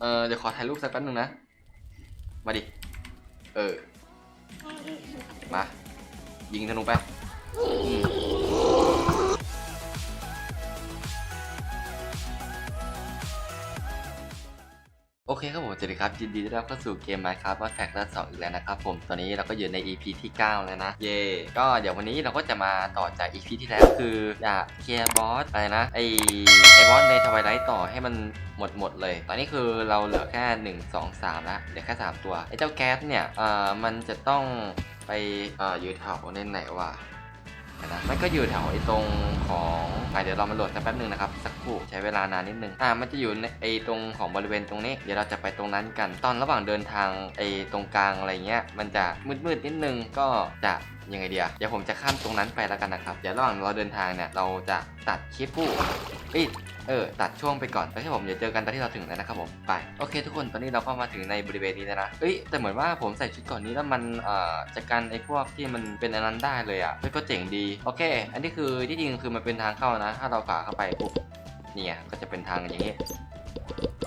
เออเดี๋ยวขอถ่ายรูปสักแป๊บนึงนะ มาดิ เออ มา ยิงธนูไป โอเคครับผมสวัสดีครับยินดีต้อนรับเข้าสู่เกม Minecraft ว่าแฟกต์ละสองอีกแล้วนะครับผมตอนนี้เราก็อยู่ใน EP ที่ 9 แล้วนะ เย่ก็เดี๋ยววันนี้เราก็จะมาต่อจาก EP ที่แล้วคืออยากเคลียร์บอสอะไรนะไอไอบอสในทวายไลท์ต่อให้มันหมดหมดเลย ตอนนี้คือเราเหลือแค่ 1 2 3แล้วเหลือแค่ 3 ตัวไอเจ้าแก๊สเนี่ยเอ่อมันจะต้องไปเอ่ออยู่แถวในไหนวะ นะมันก็อยู่แถวไอ้ตรงของอะเดี๋ยวเรามาโหลดสักแป๊บนึงนะครับ สักครู่ใช้เวลานานนิดนึงอ่ามันจะอยู่ในไอ้ตรงของบริเวณตรงนี้ เดี๋ยวเราจะไปตรงนั้นกัน ตอนระหว่างเดินทางไอ้ตรงกลางอะไรเงี้ย มันจะมืดๆนิดนึงก็จะยังไงเดียเดี๋ยวผมจะข้ามตรงนั้นไปแล้วกันนะครับ เดี๋ยวระหว่างเราเดินทางเนี่ยเราจะตัดคลิปผู้เอ้ยเออตัดช่วงไปก่อนแล้วที่ผมเดี๋ยวเจอกันตอนที่เราถึงแล้วนะครับผมไปโอเค ทุกคนตอนนี้เราก็มาถึงในบริเวณนี้แล้วนะเอ้ยแต่เหมือนว่าผมใส่ชุดก่อนนี้แล้วมันเอ่อจัดการไอ้พวกที่มันเป็นอันนั้นได้เลยอะเฮ้ยก็เจ๋งดีโอเค อันนี้คือที่จริงคือมันเป็นทางเข้านะ ถ้าเราฝ่าเข้าไปปุ๊บเนี่ยก็จะเป็นทางอย่างนี้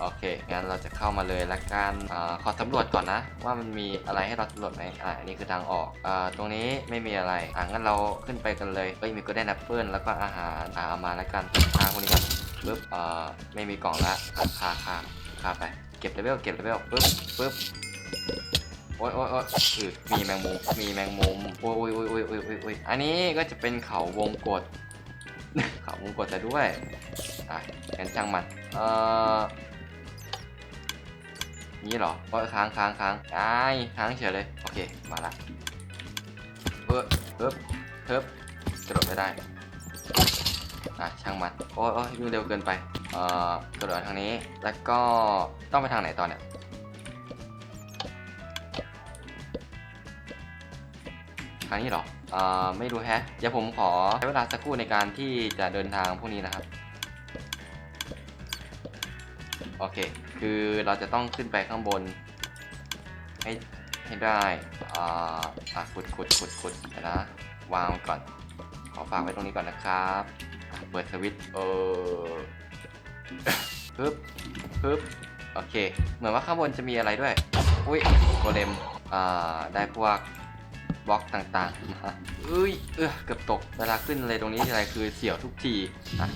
โอเค งั้นเราจะเข้ามาเลยละกันอขอสำรวจก่อนนะ ว่ามันมีอะไรให้เราสำรวจไหมอ่าอันนี้คือทางออกอ่าตรงนี้ไม่มีอะไร อ่างั้นเราขึ้นไปกันเลยเอ้ยมีก็ได้นับเปิลแล้วก็อาหารอ่าเอามาละกันทางคนนี้ก่อนปึ๊บอ่าไม่มีกล่องละอะคาคาคาไป เก็บเลเวลเก็บเลเวลปึ๊บปึ๊บโอ้ยโอ้ยโอ้ยอือมีแมงมุม มีแมงมุมโอ้ยโอ้ยโอ้ยโอ้ยโอ้ยโอ้ยโอ้ยอันนี้ก็จะเป็นเขาวงกด เขาวงกดแต่ด้วย อะงั้นช่างมัน เออนี่เหรอค้างค้างค้างไอ้ค้างเฉยเลย โอเค มาละเพิ่บเพิ่บเพิ่บกระโดดไม่ได้ อะ ช่างมัน โอ้ยโอ้ยวิ่งเร็วเกินไป เอ่อกระโดดทางนี้ แล้วก็ต้องไปทางไหนต่อเนี่ยทางนี้หรอเอ่อไม่รู้แฮะ เดี๋ยวผมขอใช้เวลาสักครู่ในการที่จะเดินทางพวกนี้นะครับ โอเค คือเราจะต้องขึ้นไปข้างบน ให้ให้ได้อ่าอะขุดขุดขุดขุดเดี๋ยวนะ วางก่อน ขอฝากไว้ตรงนี้ก่อนนะครับ เปิดสวิตช์เออปึ๊บปึ๊บโอเค เหมือนว่าข้างบนจะมีอะไรด้วย อุ้ยโกเลมอ่าได้พวกบล็อกต่างๆมาเอ้ย เออเกือบตก เวลาขึ้นอะไรตรงนี้ทีไรคือเสียวทุกทีอะ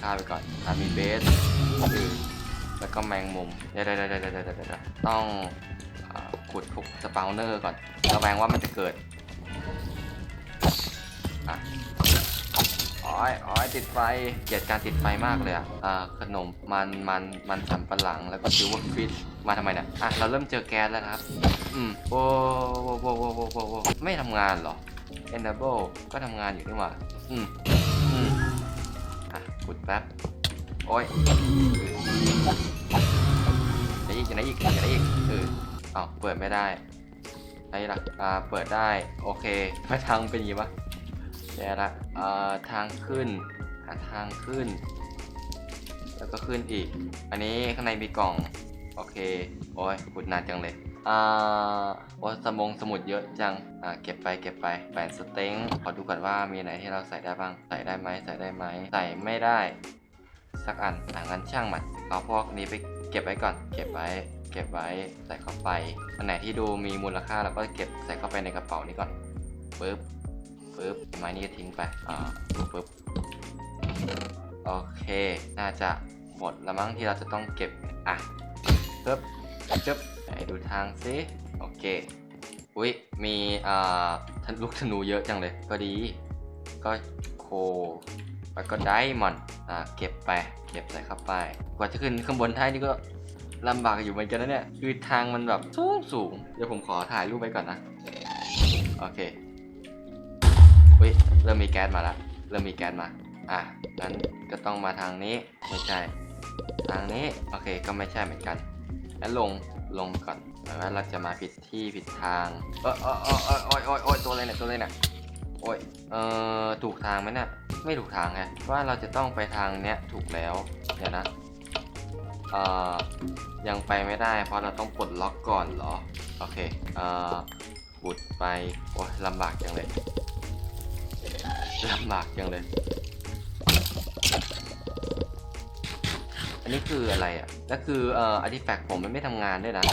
ข้าไปก่อนอะมีเบสอ แล้วก็แมงมุม เดี๋ยวเดี๋ยวเดี๋ยวเดี๋ยวเดี๋ยวต้องอขุดพวกสปาวเนอร์ก่อนระแวงว่ามันจะเกิดอะอ๋อยอ๋อยติดไฟ เกลียดการติดไฟมากเลยอะอ่าขนมมันมันมันสำปะหลังแล้วก็ซิลเวอร์ฟิชมาทำไมเนี่ยอะเราเริ่มเจอแก๊สแล้วนะครับ อืมโอ้โว้โว้โว้โว้โว้โว้ไม่ทำงานเหรอ Enable ก็ทำงานอยู่นี่หว่าอืมอืมอะขุดแป๊บ โอ้ย ออ้าวเปิดไม่ได้ไหนล่ะอ่าเปิดได้ โอเคมาทางเป็นยังไงวะแย่ละอ่าทางขึ้น หาทางขึ้น แล้วก็ขึ้นอีก อันนี้ข้างในมีกล่อง โอเค โอ้ยขุดนานจังเลยอ่าโอ้สมงสมุดเยอะจัง อ่า เก็บไป เก็บไปแปนสเต็ง ขอดูก่อนว่ามีไหนที่เราใส่ได้บ้าง ใส่ได้ไหมใส่ได้ไหม ใส่ไม่ได้ สักอันอ่างั้นช่างมันเอาพวกนี้ไปเก็บไว้ก่อน เก็บไว้ เก็บไว้ใส่เข้าไปอันไหนที่ดูมีมูลค่าเราก็เก็บใส่เข้าไปในกระเป๋านี้ก่อนปึ๊บปึ๊บไม้นี้ก็ทิ้งไปอ่าปึ๊บโอเค น่าจะหมดล้วมั้งที่เราจะต้องเก็บอะปึ๊บจึ๊บไหนดูทางซิโอเคอุ้ยมีอ่าลูกธนูเยอะจังเลยก็ดี ก็โคแล้วก็ไดมอนด์อ่าเก็บไปเก็บใส่เข้าไป กว่าจะขึ้นข้างบนท้ายนี่ก็ ลำบากอยู่เหมือนกันนะเนี่ย คือทางมันแบบสูงสูง เดี๋ยวผมขอถ่ายรูปไว้ก่อนนะ โอเคอุ้ย เริ่มมีแก๊สมาแล้วเริ่มมีแก๊สมา อะ งั้นก็ต้องมาทางนี้ ไม่ใช่ ทางนี้ โอเค ก็ไม่ใช่เหมือนกันงั้นลง ลงก่อนหมายว่าเราจะมาผิดที่ผิดทาง เออเออเออเออโอ้ยโอ้ยโอ้ยตัวอะไรเนี่ย ตัวอะไรเนี่ยโอ้ย เออถูกทางไหมเนี่ย ไม่ถูกทางไงว่าเราจะต้องไปทางเนี้ยถูกแล้ว เดี๋ยวนะ เอ่อยังไปไม่ได้ เพราะเราต้องปลดล็อกก่อนเหรอ โอเค เอ่อ บุดไป โอ้ยลำบากจังเลยลำบากจังเลย อันนี้คืออะไรอะแล้วคือเอ่ออาร์ติแฟกต์ผมมันไม่ทำงานด้วยนะ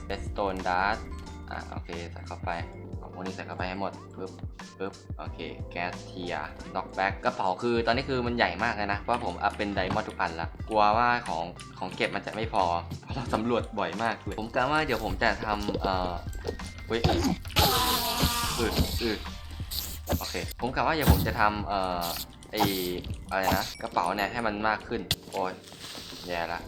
สเ d สโตนดัสอะโอเคใส่เข้าไปของพวกนี้ใส่เข้าไปให้หมดปึ๊บปึ๊บโอเคแก๊สเทียน็อกแบ็กกระเป๋าคือตอนนี้คือมันใหญ่มากเลยนะ เพราะผมอัพเป็นไดมอนด์ทุกอันละกลัวว่าของของเก็บมันจะไม่พอ เพราะเราสำรวจบ่อยมากเลยผมกะว่าเดี๋ยวผมจะทำเอ่อเฮ้ยอืดอืดโอเค ผมกะว่าเดี๋ยวผมจะทำเอ่อไออะไรนะกระเป๋าเนี่ยให้มันมากขึ้น โอ้ยแย่ละ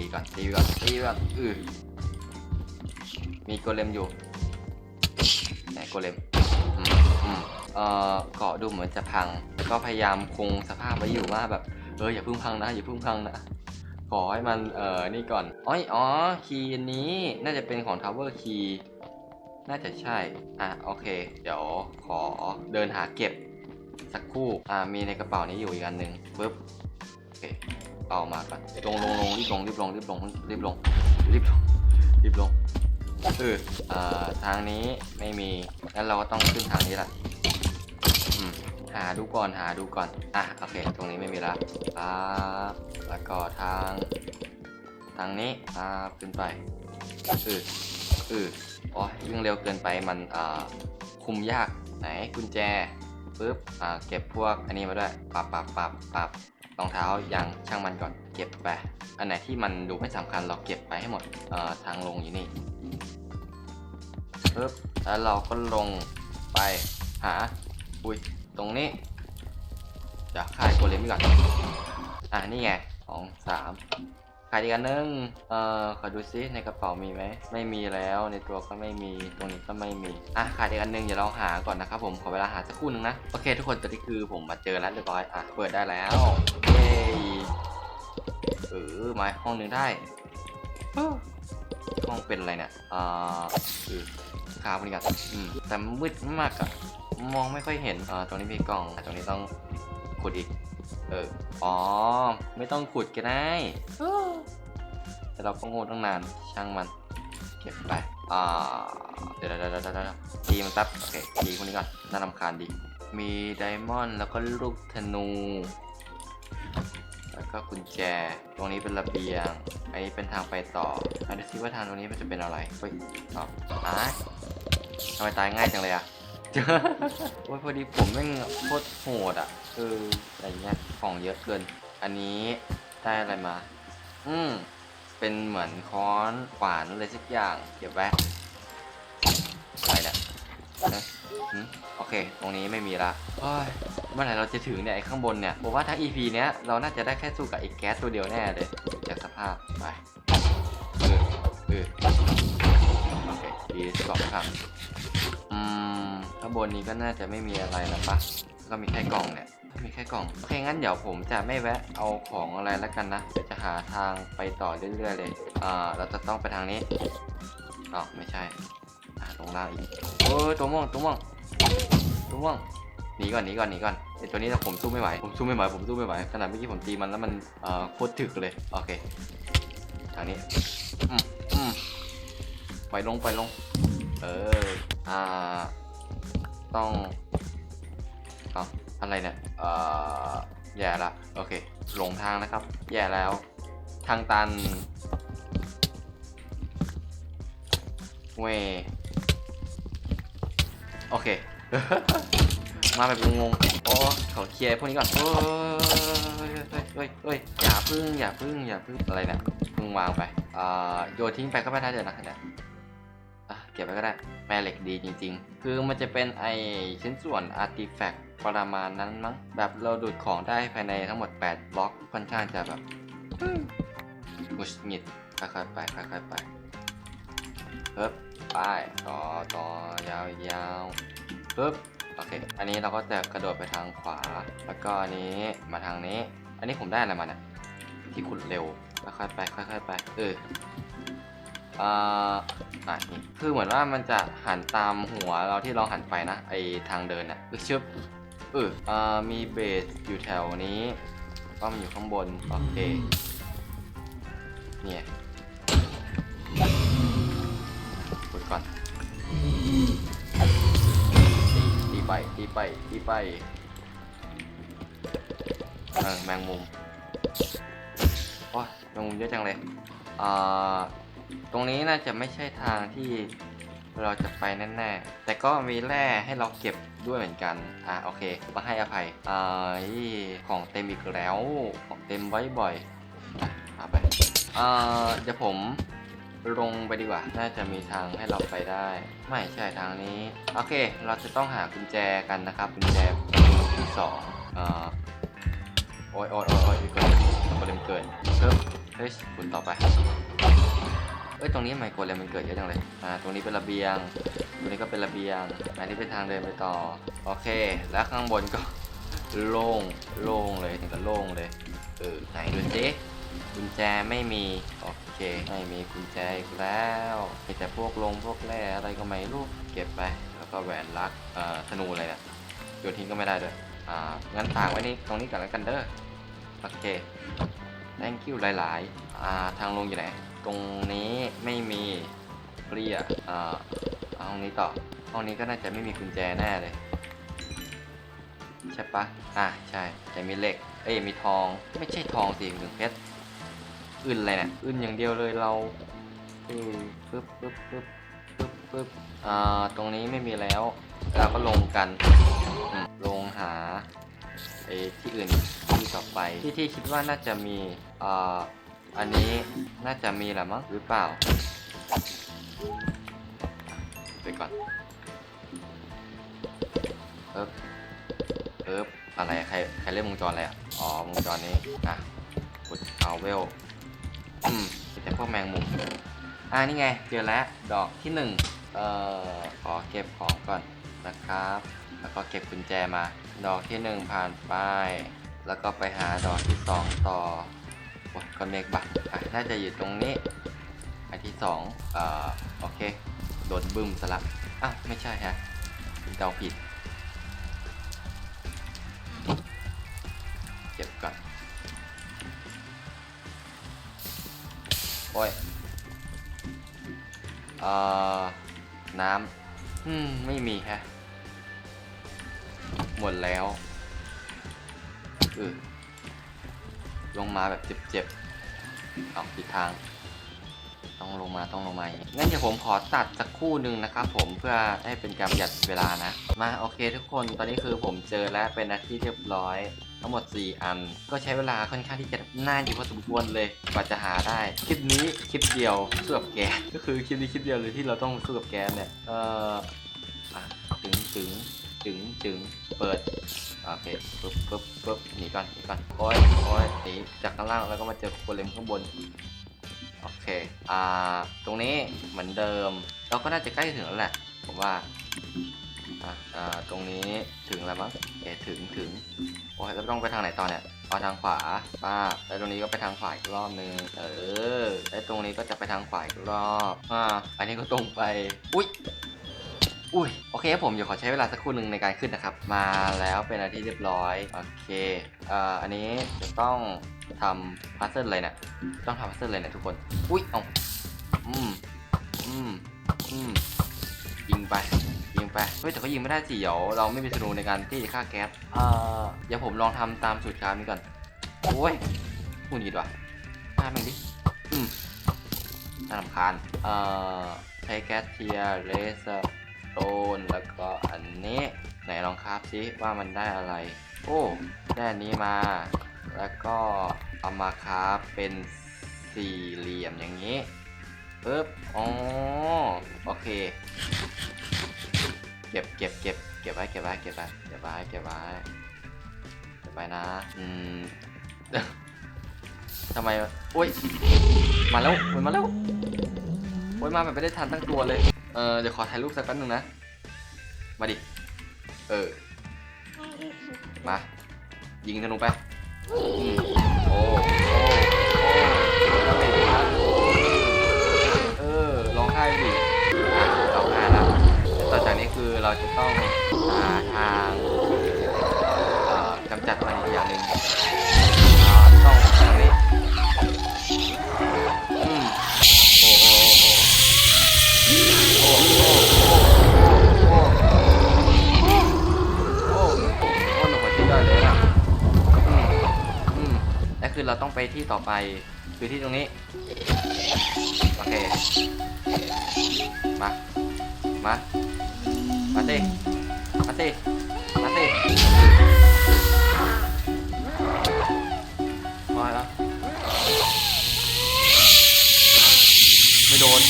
ตีก่อนตีก่อนตีก่อนอือมีโกเลมอยู่ไหนโกเลมเอ่อเกาะดูเหมือนจะพังแต่ก็พยายามคงสภาพไว้อยู่ว่าแบบเอออย่าพิ่งพังนะอย่าพิ่งพังนะขอให้มันเอ่อนี่ก่อนอ้อยอ๋อคีย์อันนี้น่าจะเป็นของ Tower Key น่าจะใช่อะโอเค เดี๋ยวขอเดินหาเก็บสักคู่อ่ามีในกระเป๋านี้อยู่อีกอันหนึ่งปึ๊บโอเค เอามาก่อนลงลงลงรีบลงรีบลงรีบลงรีบลงรีบลงรีบลงเอออ่อทางนี้ไม่มีงั้นเราก็ต้องขึ้นทางนี้ละอืมหาดูก่อนหาดูก่อนอะโอเค ตรงนี้ไม่มีละปั๊บแล้วก็ทาง ทางนี้ปั๊บขึ้นไปเออเออโอ้ยวิ่งเร็วเกินไปมันอ่าคุมยากไหนกุญแจปึ๊บอ่าเก็บพวกอันนี้มาด้วยปับปับปับปับ รองเท้ายังช่างมันก่อนเก็บไป อันไหนที่มันดูไม่สำคัญเราเก็บไปให้หมดทางลงอยู่นี่ปึ๊บแล้วเราก็ลงไปหาอุ้ยตรงนี้เดี๋ยวคายโกเลมก่อนอะนี่ไงสองสาม ขายอีกอันหนึง เอ่อ ขอดูซิในกระเป๋ามีไหม ไม่มีแล้ว ในตัวก็ไม่มี ตรงนี้ก็ไม่มี อะ ขายอีกอันหนึงเดี๋ยวเราหาก่อนนะครับผม ขอเวลาหาสักครู่หนึงนะ โอเค ทุกคนตอนนี้คือผมมาเจอแล้วเรียบร้อย อะ เปิดได้แล้ว เย้เออมาห้องหนึงได้ ห้องเป็นอะไรเนี่ย อ่าเออคาบนี่กันอืม แต่มืดมากอะมองไม่ค่อยเห็น อ่า ตรงนี้มีกล่องตรงนี้ต้องขุดอีก เออ อ๋อ ไม่ต้องขุดก็ได้เออแต่เราก็โง่ตั้งนาน ช่างมัน เก็บไป อ่าเดี๋ยวเดี๋ยวเดี๋ยวเดี๋ยวเดี๋ยวตีมันแป๊บ โอเค ตีคนนี้ก่อน น่ารำคาญดี มีไดมอนด์แล้วก็ลูกธนู แล้วก็กุญแจ ตรงนี้เป็นระเบียง อันนี้เป็นทางไปต่ออันนี้ซิว่าทางตรงนี้มันจะเป็นอะไรเฮ้ยอ๋ออะทำไมตายง่ายจังเลยอะ โอ้ยพอดีผมแม่งโคตรโหดอะคืออะไรเงี้ยของเยอะเกิน อันนี้ได้อะไรมา อืมเป็นเหมือนค้อนขวานอะไรสักอย่างเก็บไว้อะไรเนี่ยเอ๊ะโอเค ตรงนี้ไม่มีละโอ้ยเมื่อไหร่เราจะถึงเนี่ยไอ้ข้างบนเนี่ยผมว่าทั้ง EP เนี้ยเราน่าจะได้แค่สู้กับไอ้แก๊สตัวเดียวแน่เลยจากสภาพไปเออเออโอเคดีสองครับอืม ข้างบนนี้ก็น่าจะไม่มีอะไรแล้วปะก็มีแค่กล่องเนี่ยมีแค่กล่องโอเคงั้นเดี๋ยวผมจะไม่แวะเอาของอะไรแล้วกันนะเดี๋ยวจะหาทางไปต่อเรื่อยๆเลยอ่าเราจะต้องไปทางนี้อ๋อไม่ใช่อ่าลงล่างอีกโอ้ตัวม่วงตัวม่วงตัวม่วงหนีก่อนหนีก่อนหนีก่อนไอตัวนี้ถ้าผมสู้ไม่ไหวผมสู้ไม่ไหวผมสู้ไม่ไหวขนาดเมื่อกี้ผมตีมันแล้วมันเอ่อโคตรถึกเลยโอเคทางนี้อืมอืมไปลงไปลง เอออ่า ต้องเอาอะไรเนี่ยเอ่อแย่ละโอเคหลงทางนะครับ แย่แล้ว ทางตันเวโอเค มาแบบงงๆโอ้เขาเคลียร์พวกนี้ก่อนโอ้ยเฮ้ยเฮ้ยเฮ้ยอย่าพึ่งอย่าพึ่งอย่าพึ่งอะไรเนี่ยพึ่งวางไปอ่าโยนทิ้งไปก็ไม่ได้เลยนะเนี่ยเก็บไว้ก็ได้ แม่เหล็กดีจริง ๆ คือมันจะเป็นไอชิ้นส่วนอาร์ติแฟกต์ประมาณนั้นมั้ง แบบเราดูดของได้ภายในทั้งหมด 8 บล็อกค่อนข้างจะแบบมุชงิดค่อยๆไปค่อยๆไปเฮ้บไปต่อต่อยาวยาวๆปึ๊บโอเค อันนี้เราก็จะกระโดดไปทางขวา แล้วก็อันนี้มาทางนี้ อันนี้ผมได้อะไรมาเนี่ยที่ขุดเร็วค่อยๆไปค่อยๆไป เออ อ่าอะนี่คือเหมือนว่ามันจะหันตามหัวเราที่เราหันไปนะ ไอทางเดินน่ะอึชึบเอออ่ามีเบสอยู่แถวนี้ก็มันอยู่ข้างบน โอเค เนี่ยกดก่อนตีตีไปตีไปตีไป เออแมงมุมโอ้ยแมงมุมเยอะจังเลย อ่า ตรงนี้น่าจะไม่ใช่ทางที่เราจะไปแน่ๆ แต่ก็มีแร่ให้เราเก็บด้วยเหมือนกัน อะโอเคมาให้อภัยอ่าอีของเต็มอีกแล้ว ของเต็มไว้บ่อยอะเอาไปอ่าเดี๋ยวผมลงไปดีกว่า น่าจะมีทางให้เราไปได้ ไม่ใช่ทางนี้ โอเค เราจะต้องหากุญแจกันนะครับ กุญแจที่สองอ่าโอ้ยโอ้ยโอ้ยโอ้ยเกินโกเลมเกินเพิ่มเฮ้ยคุณต่อไป เอ้ยตรงนี้ทำไมโกเลมมันเกิดเยอะจังเลยอ่าตรงนี้เป็นระเบียง ตรงนี้ก็เป็นระเบียงอันนี้เป็นทางเดินไปต่อโอเค แล้วข้างบนก็โล่งโล่งเลยถึงกับโล่งเลยเออไหนดูสิกุญแจไม่มีโอเคไม่มีกุญแจอีกแล้วมีแต่พวกลงพวกแร่อะไรก็ไม่รู้เก็บไปแล้วก็แหวนรักอ่าธนูอะไรเนี่ยโยนทิ้งก็ไม่ได้ด้วยอ่างั้นฝากไว้นี่ตรงนี้ก่อนแล้วกันเด้อโอเค thank you หลาย ๆ อ่าทางลงอยู่ไหน ตรงนี้ไม่มีเคลียอ่าเอาห้องนี้ต่อห้องนี้ก็น่าจะไม่มีกุญแจแน่เลยใช่ปะอะใช่แต่มีเหล็ก เอ้ยมีทอง ไม่ใช่ทองสิหนึ่งเพชรอื่นอะไรเนี่ยอื่นอย่างเดียวเลยเราอือปึ๊บปึ๊บปึ๊บปึ๊บปึ๊บอ่าตรงนี้ไม่มีแล้วเราก็ลงกันลงหาไอ้ที่อื่นที่ต่อไปที่ที่คิดว่าน่าจะมีอ่า อันนี้น่าจะมีแหละมั้งหรือเปล่า ไปก่อนเอิบเอิบอะไรใครใครเล่นวงจรอะไรอะ อ๋อวงจรนี้อะกดเอาเวลอืมแต่พวกแมงมุม อ่านี่ไงเจอแล้วดอกที่หนึ่งเอ่อขอเก็บของก่อนนะครับ แล้วก็เก็บกุญแจมา ดอกที่หนึ่งผ่านไป แล้วก็ไปหาดอกที่สองต่อ โอ้ยก้อนเมฆบักอะน่าจะอยู่ตรงนี้อันที่สองเอ่อโอเค โดนบึ้มสลับอ้าวไม่ใช่ฮะเดาผิด เก็บก่อน โอ้ย เอ่อ น้ำอืม ไม่มีฮะ หมดแล้วเออ ลงมาแบบเจ็บๆเอาผิดทาง ต้องลงมาต้องลงมาอย่างงี้งั้นเดี๋ยวผมขอตัดสักคู่หนึ่งนะครับผมเพื่อให้เป็นการประหยัดเวลานะ มาโอเคทุกคนตอนนี้คือผมเจอแล้วเป็นนาที่เรียบร้อย ทั้งหมด 4 อัน ก็ใช้เวลาค่อนข้างที่จะนานอยู่พอสมควรเลยกว่าจะหาได้คลิปนี้คลิปเดียวสู้กับแกก็คือคลิปนี้คลิปเดียวเลยที่เราต้องสู้กับแกเนี่ยเอ่อถึงถึงถึงถึงเปิด โอเคปึ๊บปึ๊บปึ๊บหนีก่อนหนีก่อนโอ้ยโอ้ยหนีจากข้างล่างแล้วก็มาเจอโกเลมข้างบนโอเค อ่า ตรงนี้เหมือนเดิม เราก็น่าจะใกล้ถึงแล้วแหละ ผมว่า อ่าอ่าตรงนี้ถึงแล้วมั้งเอถึงถึง โอ้ยแล้วต้องไปทางไหนต่อเนี่ยเอาทางขวาป้าแล้วตรงนี้ก็ไปทางขวาอีกรอบนึง เออ แล้วตรงนี้ก็จะไปทางขวาอีกรอบ อ่า อันนี้ก็ตรงไป อุ้ย อุ้ยโอเคครับผมเดี๋ยวขอใช้เวลาสักครู่หนึ่งในการขึ้นนะครับ มาแล้วเป็นอะไรที่เรียบร้อย โอเคอ่าอันนี้จะต้องทำพัซเซิลอะไรเนี่ยต้องทำพัซเซิลเลยเนี่ยทุกคน อุ้ยเอาอืมอืมอืมยิงไปยิงไปเฮ้ยแต่ก็ยิงไม่ได้สิเดี๋ยวเราไม่มีธนูในการที่จะฆ่าแก๊สเอ่อเดี๋ยวผมลองทำตามสูตรคราฟนี้ก่อนโอ้ยหุ่นหงิดว่ะฆ่ามันดิอืมน่ารำคาญเอ่อใช้แก๊สเทียร์เลเซอร์ โตนแล้วก็อันนี้ไหนลองคราฟซิว่ามันได้อะไร โอ้ได้อันนี้มา แล้วก็เอามาคราฟเป็นสี่เหลี่ยมอย่างนี้ปึ๊บอ๋อโอเค เก็บเก็บเก็บเก็บไว้เก็บไว้เก็บไว้เก็บไว้เก็บไว้เก็บไว้นะอืมทำไมอุ้ยมาแล้วมันมาแล้วโอ้ยมาแบบไม่ได้ทันตั้งตัวเลย เออเดี๋ยวขอถ่ายรูปสักแป๊บนึงนะ มาดิ เออ มา ยิงธนูไปอืมโอ้ โอ้ โอ้ดาเมจครับเออดิอะเราพลาดแล้วต่อจากนี้คือเราจะต้องหาทางเอ่อกำจัดมันอีกอย่างหนึ่ง คือเราต้องไปที่ต่อไปคือที่ตรงนี้ โอเค มา มา มาสิมาสิมาสิมาแล้วไม่โดน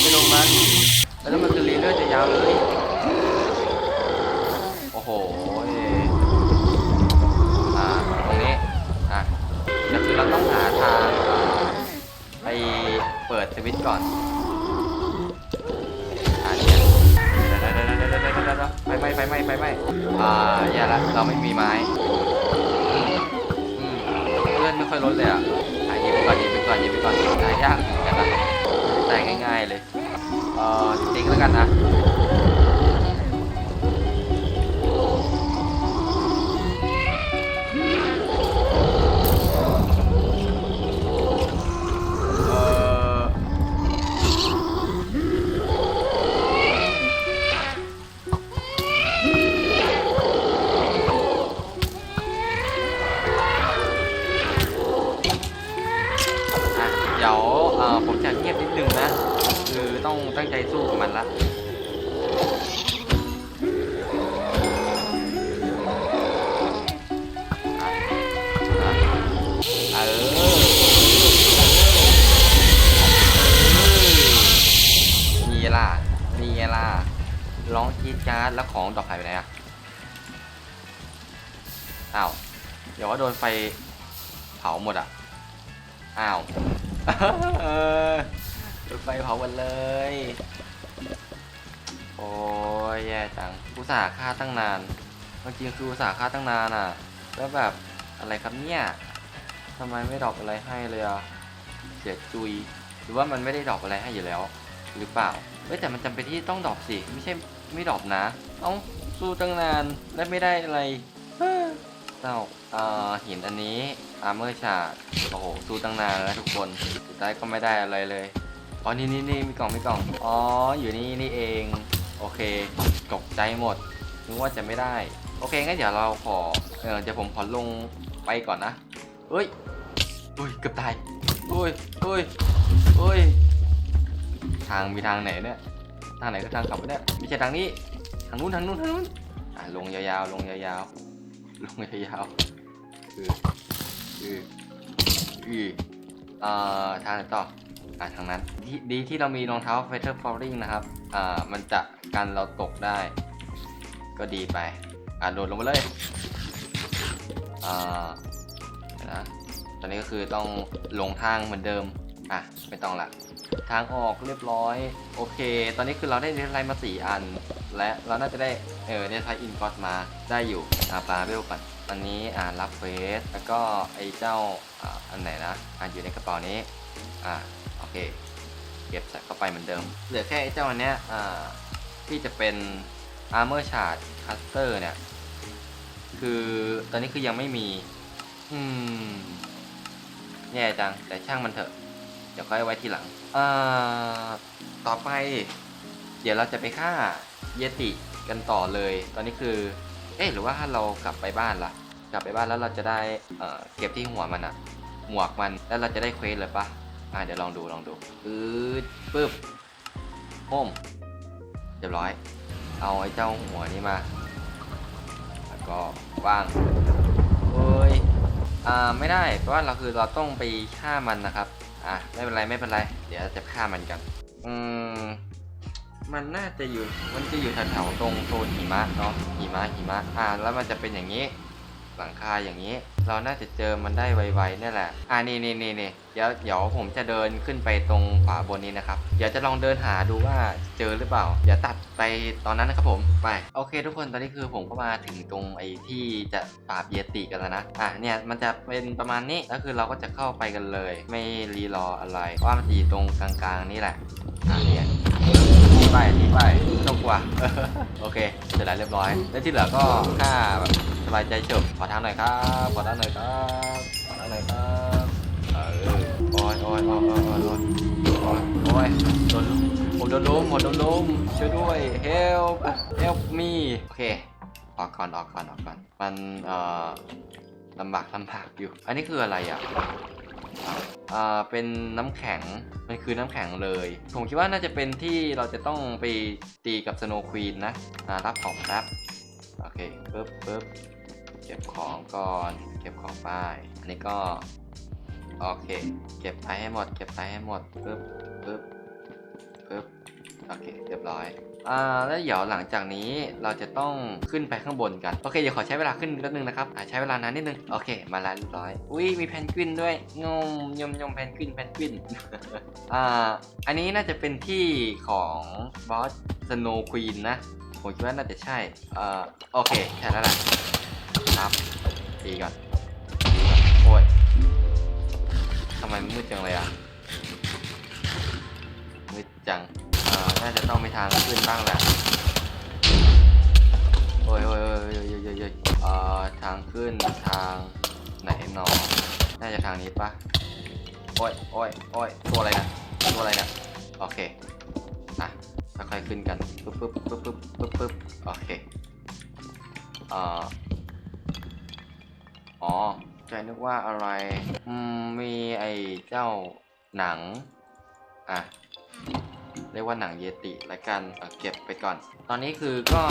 ไม่โดนมัน แล้วมันจะรีเลือดจะยาวเลย โอ้โหางไปเปิดสวิตช์ก่อนอ่าเนี่ยเดี๋ยวเดี๋ยวเดี๋ยวเดี๋ยวเดี๋ยวเดี๋ยวเดี๋ยวไฟไหม้ไฟไหม้ไฟไหม้อ่าอย่าละเราไม่มีไม้อืมเลื่อนไม่ค่อยลดเลยอะอะหยิบไปก่อนหยิบไปก่อนหยิบไปก่อนหายากเหมือนกันนะแต่ง่ายๆเลยเอ่อติ๊กแล้วกันนะ นี่ล่ะ ร้องจี๊ดจ๊าดแล้วของดอกหายไปไหนอะอ้าว เดี๋ยวว่าโดนไฟเผาหมดอะ อ้าวเออรถไฟเผาหมดเลย โอ้ยแย่จังอุตส่าห์ฆ่าตั้งนานจริงๆคืออุตส่าห์ฆ่าตั้งนานอะ แล้วแบบอะไรครับเนี่ยทำไมไม่ดอปอะไรให้เลยอะ เสียจุย หรือว่ามันไม่ได้ดอปอะไรให้อยู่แล้ว หรือเปล่า เอ้ยแต่มันจำเป็นที่ต้องดรอปสิ ไม่ใช่ไม่ดรอปนะ เอ้าสู้ตั้งนานและไม่ได้อะไรเอเศร้าเอ่อหินอันนี้อาร์เมอร์ชาดโอ้โหสู้ตั้งนานแล้วทุกคนสุดท้ายก็ไม่ได้อะไรเลยอ๋อนี่นี่นี่มีกล่องมีกล่องอ๋ออยู่นี่นี่เองโอเคตกใจหมดนึกว่าจะไม่ได้ โอเคงั้นเดี๋ยวเราขอเออเดี๋ยวผมขอลงไปก่อนนะเฮ้ยอุ้ยเกือบตายอุ้ยอุ้ยอุ้ย ทางมีทางไหนเนี่ย ทางไหนก็ทางกลับไปเนี่ยไม่ใช่ทางนี้ ทางนู้นทางนู้นทางนู้น อะลงยาวๆลงยาวๆลงยาวๆคือคือคือเอ่อทางไหนต่อ อะทางนั้นที่ดีที่เรามีรองเท้า Feather Falling นะครับ อ่า มันจะกันเราตกได้ ก็ดีไป อะโดดลงมาเลย อ่านะ ตอนนี้ก็คือต้องลงทางเหมือนเดิม อะ ไม่ต้องละ ทางออกเรียบร้อย โอเค ตอนนี้คือเราได้เรนไลน์มาสี่อัน และเราน่าจะได้เออเนี่ยอินกอสมาได้อยู่อ่าปลาเวลก่อนตอนนี้อ่ารับเฟสแล้วก็ไอ้เจ้าอ่าอันไหนนะอ่าอยู่ในกระเป๋านี้อ่าโอเค เก็บใส่เข้าไปเหมือนเดิม เหลือแค่ไอ้เจ้าอันเนี้ยอ่าที่จะเป็น Armor Shard Cutter เนี่ยคือตอนนี้คือยังไม่มี อืมแย่จังแต่ช่างมันเถอะ เดี๋ยวค่อยไว้ทีหลัง อ่าต่อไป เดี๋ยวเราจะไปฆ่าเยติกันต่อเลย ตอนนี้คือ เอ๊ะหรือว่าถ้าเรากลับไปบ้านล่ะ กลับไปบ้านแล้วเราจะได้เอ่อเก็บที่หัวมันอะหมวกมันแล้วเราจะได้เควสเลยปะอ่าเดี๋ยวลองดูลองดูอืดปึ๊บโฮมเรียบร้อย เอาไอ้เจ้าหัวนี้มา แล้วก็วางเอ้ยอ่าไม่ได้เพราะว่าเราคือเราต้องไปฆ่ามันนะครับ อะไม่เป็นไรไม่เป็นไร เดี๋ยวจะฆ่ามันกัน อืม มันน่าจะอยู่ มันจะอยู่แถวๆตรงโซนหิมะเนาะหิมะหิมะอ่าแล้วมันจะเป็นอย่างนี้ หลังคาอย่างนี้ เราน่าจะเจอมันได้ไวๆนี่แหละ อ่านี่นี่นี่นี่เดี๋ยวเดี๋ยวผมจะเดินขึ้นไปตรงขวาบนนี้นะครับ เดี๋ยวจะลองเดินหาดูว่าเจอหรือเปล่า เดี๋ยวตัดไปตอนนั้นนะครับผมไปโอเค ทุกคนตอนนี้คือผมก็มาถึงตรงไอ้ที่จะปราบเยติกันแล้วนะอะเนี่ยมันจะเป็นประมาณนี้แล้วคือเราก็จะเข้าไปกันเลย ไม่รีรออะไรว่ามันจะอยู่ตรงกลางๆนี่แหละอะเนี่ย ไปหนีไปไม่ต้งกว่าโอเค เสร็จแล้วเรียบร้อย แล้วที่เหลือก็ค่าแบบสบายใจจบขอทางหน่อยครับ ขอทางหน่อยครับ ขอทางหน่อยครับ เออโอ้ยโอ้ยโอ้ยโอ้ยโอ้ยโอ้ยโอ้ยโดนผมโดนล้มผมโดนล้มช่วยด้วย help help me โอเค ออกก่อน ออกก่อน ออกก่อน มัน เอ่อลำบากลำบากอยู่ อันนี้คืออะไรอะ อ่าเป็นน้ำแข็ง มันคือน้ำแข็งเลย ผมคิดว่าน่าจะเป็นที่เราจะต้องไปตีกับสโนว์ควีนนะอ่ารับของครับ โอเคปึ๊บปึ๊บเก็บของก่อน เก็บของไป อันนี้ก็ โอเค เก็บไปให้หมด เก็บไปให้หมดปึ๊บปึ๊บ โอเค เรียบร้อยอ่าแล้วเดี๋ยวหลังจากนี้เราจะต้องขึ้นไปข้างบนกัน โอเคเดี๋ยวขอใช้เวลาขึ้นนิดนึงนะครับอ่าใช้เวลานานนิดนึง โอเค มาแล้วเรียบร้อย อุ้ยมีแพนกวินด้วยงมยมยมแพนกวินแพนกวินอ่าอันนี้น่าจะเป็นที่ของบอสสโนว์ควีนนะ ผมคิดว่าน่าจะใช่เอ่อโอเคใช่แล้วแหละครับตีก่อนตีก่อนโอ้ยทำไมมันมืดจังเลยอะมืดจัง อ่อน่าจะต้องมีทางขึ้นบ้างแหละโอ้ยโอ้ยโอ้ยโอ้ยโอ้ยโอ้ยโอ้ยเอ่อทางขึ้นทางไหนหนอน่าจะทางนี้ปะโอ้ยโอ้ยโอ้ยตัวอะไรนะตัวอะไรนะโอเคอะค่อยๆขึ้นกันปึ๊บปึ๊บปึ๊บปึ๊บปึ๊บปึ๊บโอเคเอ่ออ๋อใจนึกว่าอะไรอืมมีไอ้เจ้าหนังอะ เรียกว่าหนังเยติละกันเเก็บไปก่อน ตอนนี้คือก็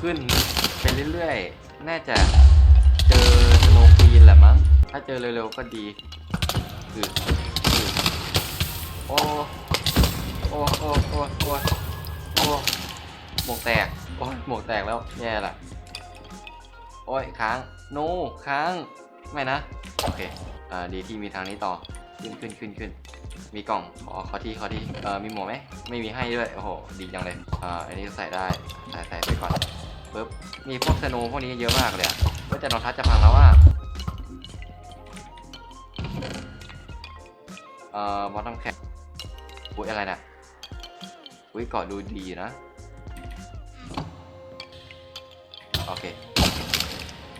ขึ้นไปเรื่อยๆ น่าจะเจอสโนว์ควีนแหละมั้ง ถ้าเจอเร็วๆก็ดีคือโอ้ โอ้ โอ้ โอ้ โอ้ โอ้หมวกแตก โอ้หมวกแตกแล้ว แย่ละโอ้ยค้าง โน ค้าง ไม่นะ โอเค อ่า ดีที่มีทางนี้ต่อ ขึ้นขึ้นขึ้นขึ้น มีกล่องขอขอที่ขอที่เออมีหมวกไหมไม่มีให้ด้วยโอ้โหดีจังเลยอ่าอันนี้ใส่ได้ใส่ใส่ไปก่อนปึ๊บมีพวกสโนพวกนี้เยอะมากเลยอะว่าแต่รองเท้าจะพังแล้วว่าเอ่อบอททอมแข็อุ้ยอะไรน่ะอุ้ยเกาะดูดีนะโอเค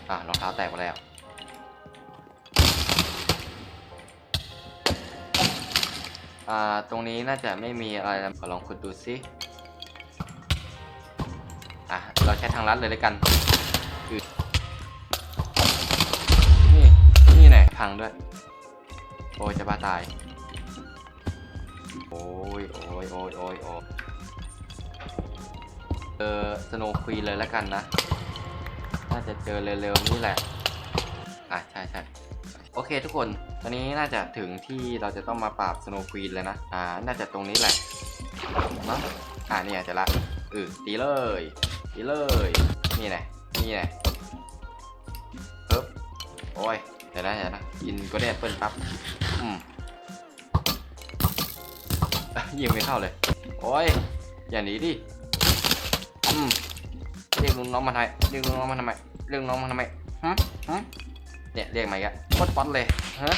อะรองเท้าแตกไปแล้ว อ่าตรงนี้น่าจะไม่มีอะไรนะขอลองขุดดูสิอะเราใช้ทางลัดเลยแล้วกันคือนี่นี่แหละพังด้วย โอ้ยจะบ้าตาย โอ้ยโอ้ยโอ้ยโอ้ยโอ้ยเจอสโนว์ควีเลยแล้วกันนะ น่าจะเจอเร็วๆนี่แหละ อะใช่ใช่โอเคทุกคน ตอนนี้น่าจะถึงที่เราจะต้องมาปราบสโนว์ควีนเลยนะ อ่า น่าจะตรงนี้แหละมั้งอ่าเนี่ยจะละเออตีเลย ตีเลย นี่ไงนี่ไงปึ๊บโอ้ยเดี๋ยวนะเดี๋ยวนะกินก็ได้แอปเปิ้ลปั๊บ อืมยิงไม่เข้าเลย โอ้ย อย่าหนีดิ อืมเรียกลุงน้องมาทำไมเรียกลุงน้องมาทำไมเรียกน้องมาทำไมฮึฮึเนี่ยเรียกมาอีกอะป๊อตป๊อตเลยฮะ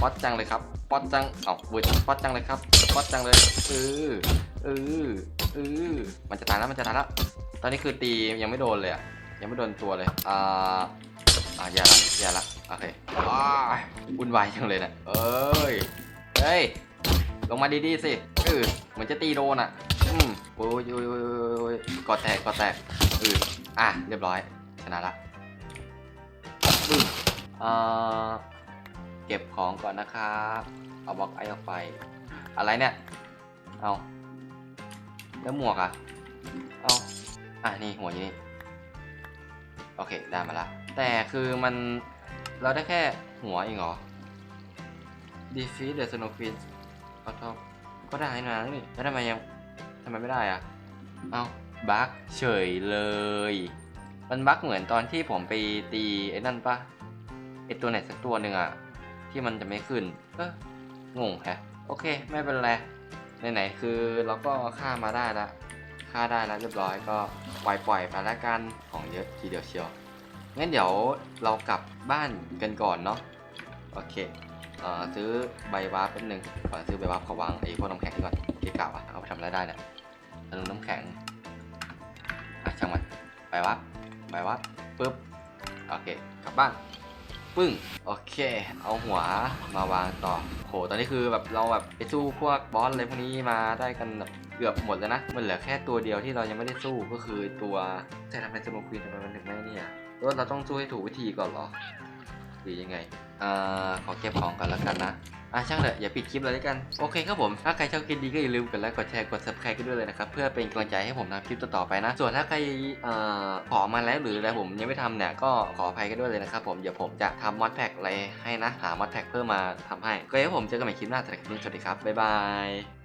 ป๊อตจังเลยครับป๊อตจังเอ้าเวิร์ดป๊อตจังเลยครับป๊อตจังเลยเออเออเออมันจะตายแล้วมันจะตายแล้วตอนนี้คือตียังไม่โดนเลยอะยังไม่โดนตัวเลยอ่าอ่าอย่าละอย่าละโอเคอ้ายวุ่นวายจังเลยนะเอ้ยเฮ้ยลงมาดีๆสิเออเหมือนจะตีโดนอะอืมโอ้ยโอ้ยโอ้ยโอ้ยโอ้ยกอดแตกกอดแตกเอออะเรียบร้อยชนะละอืมเอ่อ เก็บของก่อนนะครับ เอาบล็อกไอออกไป อะไรเนี่ย เอาแล้วหมวกอะเอาอะนี่หัวอยู่นี่ โอเคได้มาละ แต่คือมันเราได้แค่หัวเองเหรอ defeat the snow queen ก็ทก็ได้นะนี่แล้วทำไมยังทำไมไม่ได้อะเอาบั๊กเฉยเลย มันบั๊กเหมือนตอนที่ผมไปตีไอ้นั่นปะไอ้ตัวไหนสักตัวหนึ่งอะ ที่มันจะไม่ขึ้นเอองงแฮะโอเค ไม่เป็นไรไหนๆคือเราก็ฆ่ามาได้ละฆ่าได้แล้วเรียบร้อยก็ปล่อยปล่อยๆไปแล้วกันของเยอะทีเดียวเชียวงั้นเดี๋ยวเรากลับบ้านกันก่อนเนาะโอเคเอ่อซื้อใบวาร์ปแป๊บนึงก่อนซื้อใบวาร์ปขอวางไอ้พวกน้ำแข็งก่อนเกะกะวะเอาไปทำอะไรได้เนี่ยธนูน้ำแข็งอะช่างมันไปวัดไปวัดปึ๊บโอเคกลับบ้าน ปึ้ง โอเค เอาหัวมาวางต่อโหตอนนี้คือแบบเราแบบไปสู้พวกบอสอะไรพวกนี้มาได้กันแบบเกือบหมดแล้วนะ มันเหลือแค่ตัวเดียวที่เรายังไม่ได้สู้ก็คือตัวแต่ทำไมสโมควีนทำไมมันถึงไม่เนี่ยหรือว่าเราต้องสู้ให้ถูกวิธีก่อนเหรอ หรือยังไง อ่อขอเก็บของก่อนแล้วกันนะอะช่างเถอะอย่าปิดคลิปเลยด้วยกัน โอเคครับผม ถ้าใครชอบคลิปดีก็อย่าลืมกดไลค์กดแชร์กด subscribe กันด้วยเลยนะครับ เพื่อเป็นกำลังใจให้ผมทำคลิปต่อๆไปนะ ส่วนถ้าใครเอ่อขอมาแล้วหรืออะไรผมยังไม่ทำเนี่ยก็ขออภัยกันด้วยเลยนะครับผมเดี๋ยวผมจะทำมอดแพ็กอะไรให้นะหามอดแพ็กเพิ่มมาทำให้ ก็ให้ผมเจอกันใหม่คลิปหน้าแต่คลิปนี้สวัสดีครับบ๊ายบาย